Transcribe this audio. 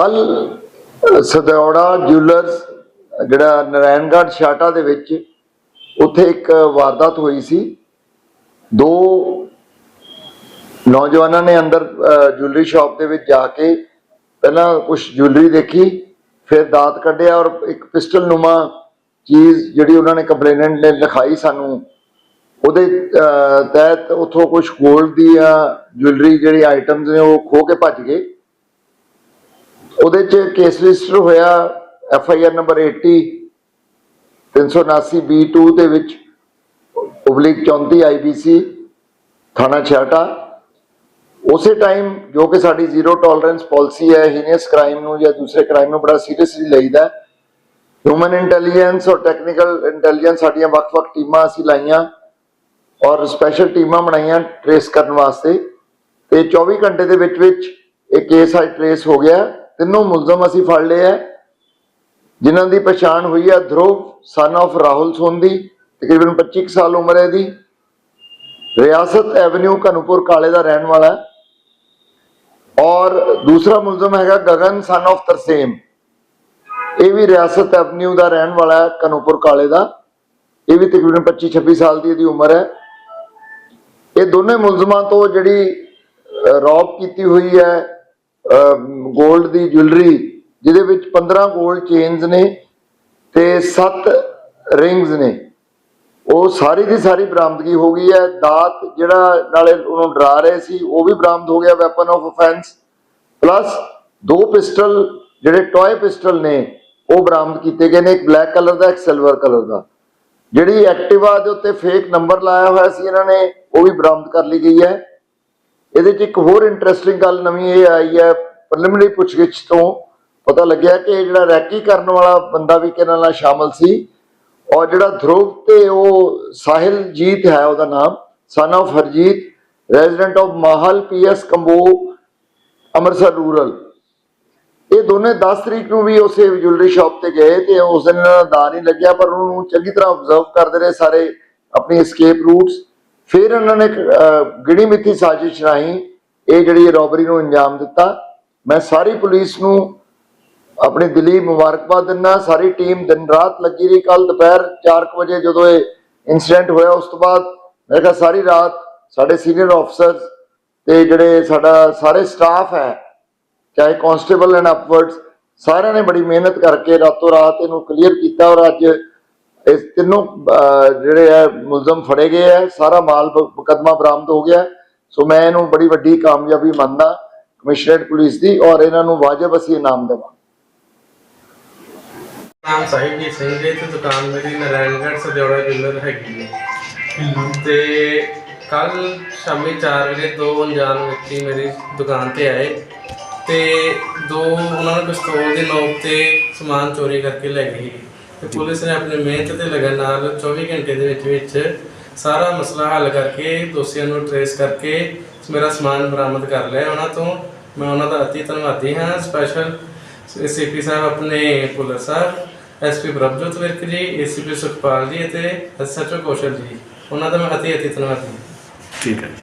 ਕੱਲ ਸਦੌੜਾ ਜੁਐਲਰਸ, ਜਿਹੜਾ ਨਰਾਇਣਗੜ੍ਹ ਛਾਟਾ ਦੇ ਵਿੱਚ ਉੱਥੇ ਇੱਕ ਵਾਰਦਾਤ ਹੋਈ ਸੀ। ਦੋ ਨੌਜਵਾਨਾਂ ਨੇ ਅੰਦਰ ਜੁਐਲਰੀ ਸ਼ਾਪ ਦੇ ਵਿੱਚ ਜਾ ਕੇ ਪਹਿਲਾਂ ਕੁਝ ਜੁਐਲਰੀ ਦੇਖੀ, ਫਿਰ ਦਾਤ ਕੱਢਿਆ ਔਰ ਇੱਕ ਪਿਸਟਲ ਨੂਮਾ ਚੀਜ਼ ਜਿਹੜੀ ਉਹਨਾਂ ਨੇ ਕੰਪਲੇਨੈਂਟ ਨੇ ਲਿਖਾਈ ਸਾਨੂੰ, ਉਹਦੇ ਤਹਿਤ ਉਥੋਂ ਕੁਝ ਗੋਲਡ ਦੀਆਂ ਜੁਐਲਰੀ ਜਿਹੜੀ ਆਈਟਮਸ ਨੇ ਉਹ ਖੋ ਕੇ ਭੱਜ ਗਏ। ਉਹਦੇ ਚ ਕੇਸ ਰਜਿਸਟਰ ਹੋਇਆ F I R number 80 379 B2 ਦੇ ਵਿੱਚ ਉਬਲਿਕ 34 ਆਈਬੀਸੀ ਥਾਣਾ ਛਾਟਾ ਉਸੇ ਟਾਈਮ ਜੋ ਕਿ ਸਾਡੀ ਜ਼ੀਰੋ ਟੋਲਰੈਂਸ ਪਾਲਿਸੀ ਹੈ ਹੀਨੀਅਸ ਕ੍ਰਾਈਮ ਨੂੰ ਜਾਂ ਦੂਸਰੇ ਕ੍ਰਾਈਮ ਨੂੰ ਬੜਾ ਸੀਰੀਅਸਲੀ ਲਈਦਾ ਹਿਊਮਨ ਇੰਟੈਲੀਜੈਂਸ ਔਰ ਟੈਕਨੀਕਲ ਇੰਟੈਲੀਜੈਂਸ ਸਾਡੀਆਂ ਵੱਖ-ਵੱਖ ਟੀਮਾਂ ਅਸੀਂ ਲਾਈਆਂ ਔਰ ਸਪੈਸ਼ਲ ਟੀਮਾਂ ਬਣਾਈਆਂ ਟ੍ਰੇਸ ਕਰਨ ਵਾਸਤੇ। ਤੇ 24 ਘੰਟੇ ਦੇ ਵਿੱਚ ਵਿੱਚ ਇਹ ਕੇਸ ਅੱਜ ਟ੍ਰੇਸ ਹੋ ਗਿਆ। ਤਿੰਨੋਂ ਮੁਲਜ਼ਮ ਅਸੀਂ ਫੜ ਲਏ ਹੈ। ਜਿਨ੍ਹਾਂ ਦੀ ਪਛਾਣ ਹੋਈ ਹੈ ਧਰੁਵ ਸਨ ਆਫ ਰਾਹੁਲ ਸੋਂਦੀ, ਤਕਰੀਬਨ 25 ਸਾਲ ਉਮਰ ਹੈ ਇਹਦੀ। ਰਿਆਸਤ ਐਵਨਿਊ ਕਨੂਪੁਰ ਕਾਲੇ ਦਾ ਰਹਿਣ ਵਾਲਾ ਹੈ। ਔਰ ਦੂਸਰਾ ਮੁਲਜ਼ਮ ਹੈਗਾ ਗਗਨ ਸਨ ਆਫ਼ ਤਰਸੇਮ। ਇਹ ਵੀ ਰਿਆਸਤ ਐਵਨਿਊ ਦਾ ਰਹਿਣ ਵਾਲਾ ਹੈ ਕਨੂਪੁਰ ਕਾਲੇ ਦਾ। ਇਹ ਵੀ ਤਕਰੀਬਨ 25 26 ਸਾਲ ਦੀ ਇਹਦੀ ਉਮਰ ਹੈ। ਇਹ ਦੋਨੇ ਮੁਲਜ਼ਮਾਂ ਤੋਂ ਜਿਹੜੀ ਰੌਬ ਕੀਤੀ ਹੋਈ ਹੈ 골ਡ ਦੀ ਜੁਐਲਰੀ ਜਿਹਦੇ ਵਿੱਚ 15 골ਡ ਚੇਨਸ ਨੇ ਤੇ 7 ਰਿੰਗਸ ਨੇ। ਉਹ ਸਾਰੀ ਦੀ ਸਾਰੀ ਬਰਾਮਦਗੀ ਹੋ ਗਈ ਹੈ। ਦਾਤ ਜਿਹੜਾ ਨਾਲੇ ਉਹਨੂੰ ਡਰਾ ਰਹੇ ਸੀ, ਉਹ ਵੀ ਬਰਾਮਦ ਹੋ ਗਿਆ ਵੈਪਨ ਆਫ ਅਫੈਂਸ ਪਲੱਸ ਦੋ ਪਿਸਟਲ, ਜਿਹੜੇ ਟੌਏ ਪਿਸਟਲ ਨੇ, ਉਹ ਬਰਾਮਦ ਕੀਤੇ ਗਏ ਨੇ, ਇੱਕ ਬਲੈਕ ਕਲਰ ਦਾ, ਇੱਕ ਸਿਲਵਰ ਕਲਰ ਦਾ। ਜਿਹੜੀ ਐਕਟਿਵਾ ਦੇ ਉੱਤੇ ਫੇਕ ਨੰਬਰ ਲਾਇਆ ਹੋਇਆ ਸੀ ਇਹਨਾਂ ਨੇ, ਉਹ ਵੀ ਬਰਾਮਦ ਕਰ ਲਈ ਗਈ ਹੈ। ਇਹਦੇ 'ਚ ਇੱਕ ਹੋਰ ਇੰਟਰਸਟਿੰਗ ਗੱਲ ਨਵੀਂ ਇਹ ਆਈ ਹੈ ਪ੍ਰੀਲਿਮਿਨਰੀ ਪੁੱਛਗਿੱਛ ਤੋਂ ਪਤਾ ਲੱਗਿਆ ਕਿ ਇਹ ਜਿਹੜਾ ਰੈਕੀ ਕਰਨ ਵਾਲਾ ਬੰਦਾ ਵੀ ਕਿਹਨਾਂ ਨਾਲ ਸ਼ਾਮਲ ਸੀ ਔਰ ਜਿਹੜਾ ਧਰੁਵ ਤੇ ਉਹ ਸਾਹਿਲ ਜੀਤ ਹੈ ਉਹਦਾ ਨਾਮ son of Harjeet resident of Mahal PS Kambo, Amritsar rural ਇਹ ਦੋਨੇ 10 ਤਰੀਕ ਨੂੰ ਵੀ ਉਸੇ ਜੁਐਲਰੀ ਸ਼ਾਪ ਤੇ ਗਏ ਤੇ ਉਸ ਦਿਨ ਦਾ ਦਾ ਨਹੀਂ ਲੱਗਿਆ, ਪਰ ਉਹਨੂੰ ਚੰਗੀ ਤਰ੍ਹਾਂ ਆਬਜ਼ਰਵ ਕਰਦੇ ਰਹੇ ਸਾਰੇ ਆਪਣੀ ਐਸਕੇਪ ਰੂਟਸ ਫਿਰ ਇਹਨਾਂ ਨੇ ਗਿਣੀ ਮਿੱਥੀ ਸਾਜ਼ਿਸ਼ ਰਾਹੀਂ ਇਹ ਜਿਹੜੀ ਰੋਬਰੀ ਨੂੰ ਅੰਜਾਮ ਦਿੱਤਾ। ਮੈਂ ਸਾਰੀ ਪੁਲਿਸ ਨੂੰ ਆਪਣੀ ਦਿਲੀ ਮੁਬਾਰਕਬਾਦ ਦਿੰਦਾ, ਸਾਰੀ ਟੀਮ ਦਿਨ ਰਾਤ ਲੱਗੀ ਰਹੀ। ਕੱਲ ਦੁਪਹਿਰ 4 ਵਜੇ ਜਦੋਂ ਇਹ ਇਨਸੀਡੈਂਟ ਹੋਇਆ, ਉਸ ਤੋਂ ਬਾਅਦ ਮੇਰੇ ਖਿਆਲ ਸਾਰੀ ਰਾਤ ਸਾਡੇ ਸੀਨੀਅਰ ਆਫਸਰਸ ਤੇ ਜਿਹੜੇ ਸਾਡਾ ਸਾਰੇ ਸਟਾਫ ਹੈ, ਚਾਹੇ ਕਾਂਸਟੇਬਲ ਐਂਡ ਅਪਵਰਡਸ ਸਾਰਿਆਂ ਨੇ ਬੜੀ ਮਿਹਨਤ ਕਰਕੇ ਰਾਤੋਂ ਰਾਤ ਇਹਨੂੰ ਕਲੀਅਰ ਕੀਤਾ ਔਰ ਅੱਜ ਇਸ ਤਿੰਨੋਂ ਜਿਹੜੇ ਹੈ ਮੁਲਜ਼ਮ ਫੜੇ ਗਏ ਹੈ ਸਾਰਾ ਮਾਲ ਬ- ਬਰਾਮਦ ਹੋ ਗਿਆ। ਸੋ ਮੈਂ ਇਹਨੂੰ ਬੜੀ ਵੱਡੀ ਕਾਮਯਾਬੀ ਮੰਨਦਾ, ਕਮਿਸ਼ਨਰੇਟ ਪੁਲਿਸ ਦੀ, ਔਰ ਇਹਨਾਂ ਨੂੰ ਵਾਜਬ ਅਸੀਂ ਇਨਾਮ ਦੇਵਾਂ ਨਾਮ ਸਾਹਿਬਜੀਤ ਸਿੰਘ ਜੀ, ਤੇ ਦੁਕਾਨ ਮੇਰੀ ਨਾਰਾਇਣਗੜ੍ਹ ਸਦਿਓੜਾ ਜੁਐਲਰ ਹੈਗੀ ਹੈ। ਤੇ ਕੱਲ ਸ਼ਾਮੀ 4 ਵਜੇ ਦੋ ਅਣਜਾਣ ਵਿਅਕਤੀ ਮੇਰੀ ਦੁਕਾਨ ਤੇ ਆਏ ਤੇ ਦੋ ਉਹਨਾਂ ਨੇ ਪਿਸਤੌਲ ਦੇ ਨੋਕ ਤੇ ਸਮਾਨ ਚੋਰੀ ਕਰਕੇ ਲੈ ਗਏ। ਤੇ ਪੁਲਿਸ ਨੇ ਆਪਣੇ ਮਿਹਨਤ ਤੇ ਲਗਨ ਨਾਲ 24 ਘੰਟੇ ਦੇ ਵਿੱਚ ਵਿੱਚ ਸਾਰਾ ਮਸਲਾ ਹੱਲ ਕਰਕੇ, ਦੋਸ਼ੀਆਂ ਨੂੰ ਟਰੇਸ ਕਰਕੇ ਮੇਰਾ ਸਮਾਨ ਬਰਾਮਦ ਕਰ ਲਿਆ। ਉਹਨਾਂ ਤੋਂ ਮੈਂ ਉਹਨਾਂ ਦਾ ਅਤੀ ਧੰਨਵਾਦੀ ਹਾਂ। ਸਪੈਸ਼ਲ ਸੀਪੀ ਸਾਹਿਬ ਆਪਣੇ ਪੁਲਰ ਸਾਹਿਬ ਐਸਪੀ ਬ੍ਰਹਮਜੋਤ ਵਿਰਕ ਜੀ ਏਸੀਪੀ ਸੁਖਪਾਲ ਜੀ ਅਤੇ ਐਸਐਚਓ ਕੌਸ਼ਲ ਜੀ। ਉਹਨਾਂ ਦਾ ਮੈਂ ਅਤੀ ਅਤੀ ਧੰਨਵਾਦੀ ਹਾਂ। ਠੀਕ ਹੈ